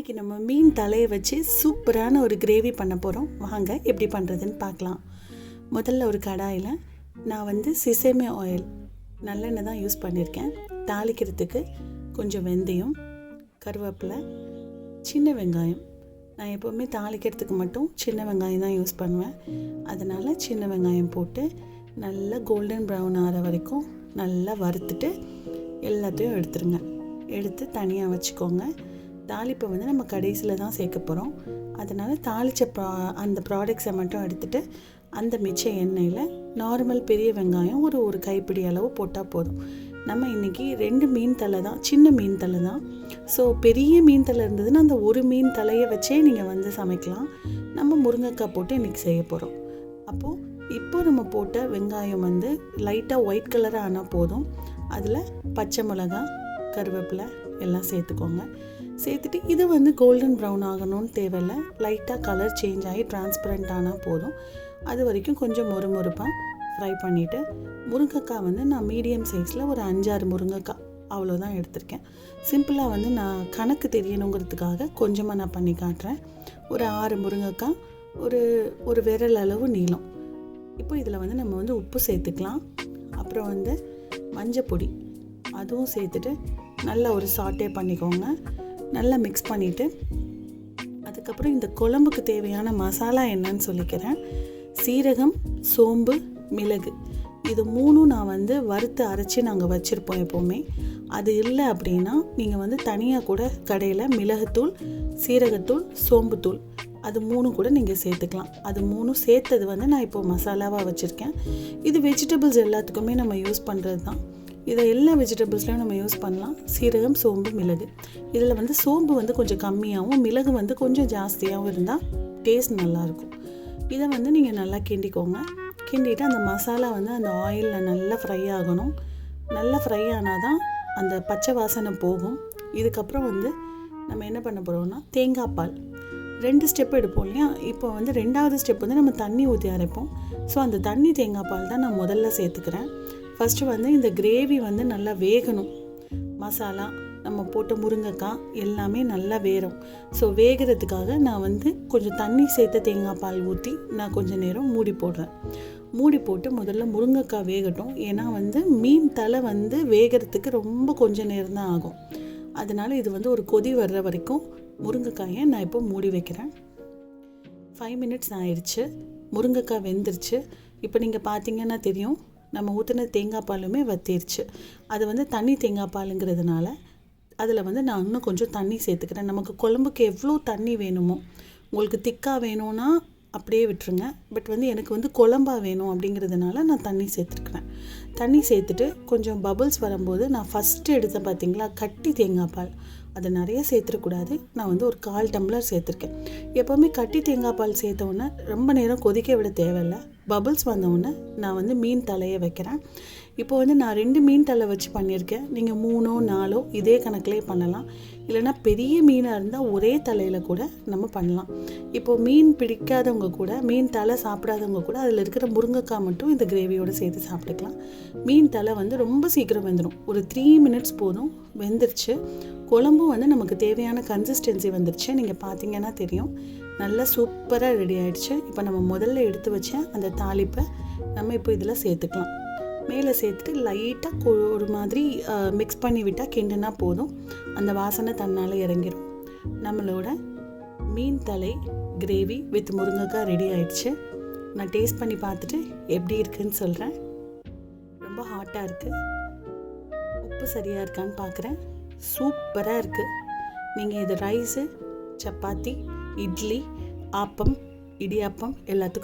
இன்றைக்கி நம்ம மீன் தலையை வச்சு சூப்பரான ஒரு கிரேவி பண்ண போகிறோம் வாங்க எப்படி பண்ணுறதுன்னு பார்க்கலாம். முதல்ல ஒரு கடாயில் நான் வந்து சிசேமே ஆயில் நல்லெண்ணெய் தான் யூஸ் பண்ணியிருக்கேன் தாளிக்கிறதுக்கு கொஞ்சம் வெந்தயம் கருவேப்பிலை சின்ன வெங்காயம். நான் எப்போவுமே தாளிக்கிறதுக்கு மட்டும் சின்ன வெங்காயம் தான் யூஸ் பண்ணுவேன். அதனால் சின்ன வெங்காயம் போட்டு நல்லா கோல்டன் ப்ரௌன் ஆகிற வரைக்கும் நல்லா வறுத்துட்டு எல்லாத்தையும் எடுத்துருங்க. எடுத்து தனியாக வச்சுக்கோங்க. தாளிப்பை வந்து நம்ம கடைசியில் தான் சேர்க்க போகிறோம் அதனால் தாளித்த ப்ரா அந்த ப்ராடக்ட்ஸை மட்டும் எடுத்துகிட்டு அந்த மிச்ச எண்ணெயில் நார்மல் பெரிய வெங்காயம் ஒரு ஒரு கைப்பிடி அளவு போட்டால் போதும். நம்ம இன்றைக்கி ரெண்டு மீன் தலை தான் சின்ன மீன் தலை தான். ஸோ பெரிய மீன் தலை இருந்ததுன்னா அந்த ஒரு மீன் தலையை வச்சே நீங்கள் வந்து சமைக்கலாம். நம்ம முருங்கைக்காய் போட்டு இன்றைக்கி செய்ய போகிறோம் அப்போது இப்போ நம்ம போட்ட வெங்காயம் வந்து லைட்டாக ஒயிட் கலராக ஆனால் போதும். அதில் பச்சை மிளகா கருவேப்பிலை எல்லாம் சேர்த்துக்கோங்க. சேர்த்துட்டு இது வந்து கோல்டன் ப்ரௌன் ஆகணும்னு தேவையில்லை. லைட்டாக கலர் சேஞ்ச் ஆகி டிரான்ஸ்பரண்ட் ஆனால் போதும். அது வரைக்கும் கொஞ்சம் மொறுமொறுப்பாக ஃப்ரை பண்ணிவிட்டு முருங்கைக்காய் வந்து நான் மீடியம் சைஸில் ஒரு அஞ்சாறு முருங்கைக்காய். அவ்வளோதான் எடுத்திருக்கேன். சிம்பிளாக வந்து நான் கணக்கு தெரியணுங்கிறதுக்காக கொஞ்சமாக நான் பண்ணி காட்டுறேன். ஒரு ஆறு முருங்கைக்காய் ஒரு ஒரு விரல் அளவு நீளம். இப்போ இதில் வந்து நம்ம வந்து உப்பு சேர்த்துக்கலாம். அப்புறம் வந்து மஞ்சள் பொடி அதுவும் சேர்த்துட்டு நல்லா ஒரு சாட்டே பண்ணிக்கோங்க. நல்லா மிக்ஸ் பண்ணிவிட்டு அதுக்கப்புறம் இந்த குழம்புக்கு தேவையான மசாலா என்னன்னு சொல்லிக்கிறேன். சீரகம் சோம்பு மிளகு. இது மூணும் நான் வந்து வறுத்து அரைச்சி நாங்கள் வச்சுருப்போம் எப்போவுமே. அது இல்லை அப்படின்னா நீங்கள் வந்து தனியாக கூட கடையில் மிளகுத்தூள் சீரகத்தூள் சோம்புத்தூள் அது மூணும் கூட நீங்கள் சேர்த்துக்கலாம். அது மூணும் சேர்த்தது வந்து நான் இப்போது மசாலாவாக வச்சுருக்கேன். இது வெஜிடபிள்ஸ் எல்லாத்துக்குமே நம்ம யூஸ் பண்ணுறது தான் இதை எல்லா வெஜிடபிள்ஸ்லையும் நம்ம யூஸ் பண்ணலாம். சீரகம் சோம்பு மிளகு. இதில் வந்து சோம்பு வந்து கொஞ்சம் கம்மியாகவும் மிளகு வந்து கொஞ்சம் ஜாஸ்தியாகவும் இருந்தால் டேஸ்ட் நல்லாயிருக்கும். இதை வந்து நீங்கள் நல்லா கிண்டிக்கோங்க. கிண்டிட்டு அந்த மசாலா வந்து அந்த ஆயிலில் நல்லா ஃப்ரை ஆகணும். நல்லா ஃப்ரை ஆனால் தான் அந்த பச்சை வாசனை போகும். இதுக்கப்புறம் வந்து நம்ம என்ன பண்ண போகிறோம்னா தேங்காய் பால். ரெண்டு ஸ்டெப் எடுப்போம் இல்லையா? இப்போ வந்து ரெண்டாவது ஸ்டெப் வந்து நம்ம தண்ணி ஊற்றி அரைப்போம். ஸோ அந்த தண்ணி தேங்காய் பால் தான் நான் முதல்ல சேர்த்துக்கிறேன். ஃபஸ்ட்டு வந்து இந்த கிரேவி வந்து நல்லா வேகணும். மசாலா நம்ம போட்ட முருங்கைக்காய் எல்லாமே நல்லா வேகும் ஸோ வேகிறதுக்காக நான் வந்து கொஞ்சம் தண்ணி சேர்த்த தேங்காய் பால் ஊற்றி நான் கொஞ்சம் நேரம் மூடி போடுறேன். மூடி போட்டு முதல்ல முருங்கைக்காய் வேகட்டும். ஏன்னா வந்து மீன் தலை வந்து வேகிறதுக்கு ரொம்ப கொஞ்சம் நேரம் தான் ஆகும். அதனால் இது வந்து ஒரு கொதி வர்ற வரைக்கும் முருங்கைக்காயை நான் இப்போ மூடி வைக்கிறேன். ஃபைவ் மினிட்ஸ் ஆயிடுச்சு. முருங்கைக்காய் வெந்துருச்சு. இப்போ நீங்கள் பார்த்தீங்கன்னா தெரியும் நம்ம ஊற்றின தேங்காய் பாலுமே வத்திருச்சு. அது வந்து தண்ணி தேங்காய் பாலுங்கிறதுனால அதில் வந்து நான் இன்னும் கொஞ்சம் தண்ணி சேர்த்துக்கிறேன். நமக்கு குழம்புக்கு எவ்வளோ தண்ணி வேணுமோ உங்களுக்கு திக்காக வேணும்னா அப்படியே விட்டுருங்க. பட் வந்து எனக்கு வந்து குழம்பா வேணும் அப்படிங்கிறதுனால நான் தண்ணி சேர்த்துருக்குறேன். தண்ணி சேர்த்துட்டு கொஞ்சம் பபுள்ஸ் வரும்போது நான் ஃபஸ்ட்டு எடுத்தேன் பார்த்தீங்களா கட்டி தேங்காய் பால். அதை நிறைய சேர்த்துடக்கூடாது நான் வந்து ஒரு கால் டம்ளர் சேர்த்துருக்கேன். எப்போவுமே கட்டி தேங்காய் பால் சேர்த்த ரொம்ப நேரம் கொதிக்க விட தேவையில்லை. பபுள்ஸ் வந்தவுடனே நான் வந்து மீன் தலையை வைக்கிறேன். இப்போ வந்து நான் ரெண்டு மீன் தலை வச்சு பண்ணியிருக்கேன். நீங்கள் மூணோ நாலோ இதே கணக்கிலே பண்ணலாம். இல்லைனா பெரிய மீனாக இருந்தால் ஒரே தலையில் கூட நம்ம பண்ணலாம். இப்போது மீன் பிடிக்காதவங்க கூட மீன் தலை சாப்பிடாதவங்க கூட அதில் இருக்கிற முருங்கைக்காய் மட்டும் இந்த கிரேவியோடு சேர்த்து சாப்பிட்டுக்கலாம். மீன் தலை வந்து ரொம்ப சீக்கிரம் வெந்துடும் ஒரு த்ரீ மினிட்ஸ் போதும் வெந்துருச்சு. குழம்பும் வந்து நமக்கு தேவையான கன்சிஸ்டன்சி வந்துருச்சு. நீங்கள் பார்த்தீங்கன்னா தெரியும். நல்லா சூப்பராக ரெடி ஆகிடுச்சு இப்போ நம்ம முதல்ல எடுத்து வச்ச அந்த தாளிப்பை நம்ம இப்போ இதில் சேர்த்துக்கலாம். மேலே சேர்த்துட்டு லைட்டாக ஒரு மாதிரி மிக்ஸ் பண்ணி விட்டால் கிண்டுனா போதும். அந்த வாசனை தன்னால் இறங்கிடும் நம்மளோட மீன் தலை கிரேவி வித் முருங்கைக்காய் ரெடி ஆயிடுச்சு. நான் டேஸ்ட் பண்ணி பார்த்துட்டு எப்படி இருக்குன்னு சொல்கிறேன் ரொம்ப ஹாட்டாக இருக்குது உப்பு சரியாக இருக்கான்னு பார்க்குறேன் சூப்பராக இருக்குது நீங்கள் இது ரைஸு சப்பாத்தி இட்லி ஆப்பம் இடியாப்பம் எல்லாத்துக்கும்